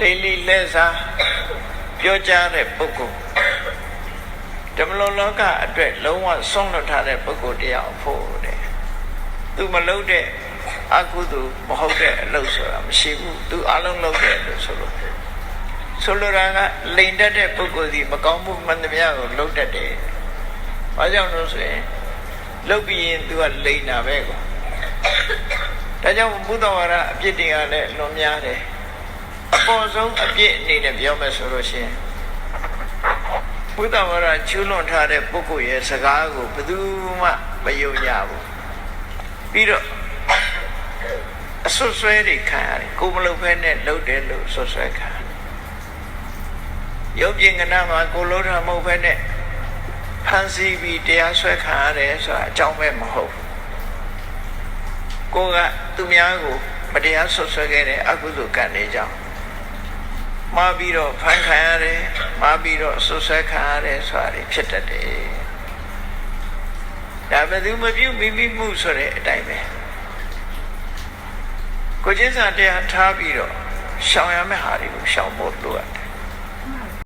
လေးလေးလက်စားပြောကြားတဲ့ပုဂ္ဂိုလ်ဓမ္မလောလောကအတွက်လုံးဝဆုံးလွတ်ထားတဲ့ပုဂ္ဂိုလ်တရားဖို့တဲ့သူမလုပ်တဲ့အကုသိုလ်မဟုတ်တဲ့အလုပ်ဆိုတာမရှိဘူးသူအလုံးလုပ်တယ်လို့ဆိုလို့ဆိုလိုတာကလိန်တတ်တဲ့ပုဂ္ဂိုလ်ဒီမကောင်းမှုမှန်သမျှကိုလုပ်တတ်တယ်။ဘာကြောင့်လို့ဆိုရင်လုပ်ပြီးရင်သူကလိန်တာပဲကွာ။ဒါကြောင့်ဘုဒ္ဓဝါဒအပြစ်တွေကလည်းလွန်များတယ်။အ ပေါ်ဆုံးအပြစ်အနေနဲ့ပြောမယ်ဆိုလို့ရှိရင်ဘုဒ္ဓဝါဒကျူးလွန်ထားတဲ့ပုဂ္ဂိုလ်ရဲ့စကားကိုဘယ်သူမှမယုံကြဘူး။ပြီးတော့အဆွဆွဲတွေခံရတယ်ကိုမလုပ်ဖဲနဲ့လုပ်တယ်လို့ဆွဆွဲခံရုပ်ပြင်ကနာမှာကိုလို့တာမဟုတ်ဖဲနဲ့ဖန်ဆီးပြီးတရားဆွဲခံရတယ်ဆိုတာအကြောင်းပဲမဟုတ်ကိုကသူများကိုမတရားဆွဆွဲခဲ့တဲ့အကုသိုလ်ကံတွေကြောင့် မှားပြီးတော့ဖန်ခံရတယ်မှားပြီးတော့ဆွဆွဲခံရတယ်ဆိုတာဖြစ်တတ်တယ်ဒါဘယ်သူမပြုမိမိမှုဆိုတဲ့အတိုင်းပဲကိုကျင်းစာတရားထားပြီးတော့ရှောင်ရမယ့်ဟာတွေကိုရှောင်ဖို့လိုအပ်